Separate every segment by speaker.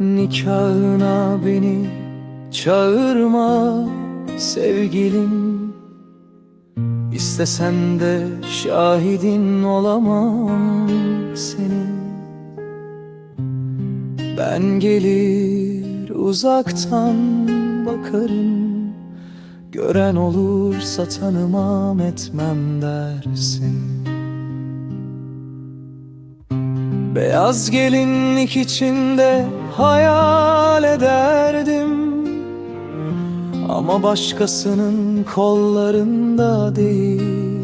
Speaker 1: Nikahına beni çağırma sevgilim. İstesen de şahidin olamam senin Ben gelir uzaktan bakarım. Gören olursa tanımam etmem dersin Beyaz gelinlik içinde hayal ederdim. Ama başkasının kollarında değil.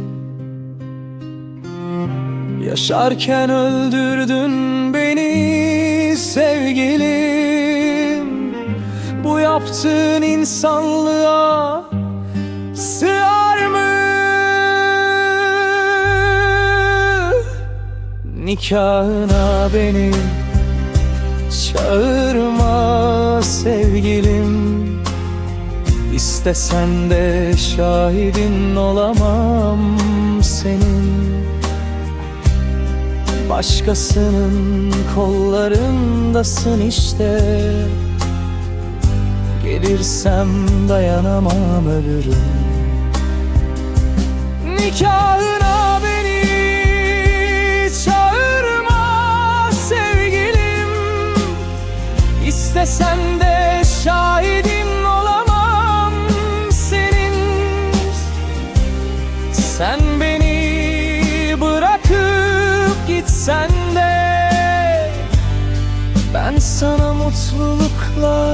Speaker 1: Yaşarken öldürdün beni sevgilim. Bu yaptığın insanlığa Nikahına beni çağırma sevgilim. İstesen de şahidin olamam senin. Başkasının kollarındasın işte. Gelirsem dayanamam ölürüm. Nikahına Sen beni bırakıp gitsen de Ben sana mutluluklar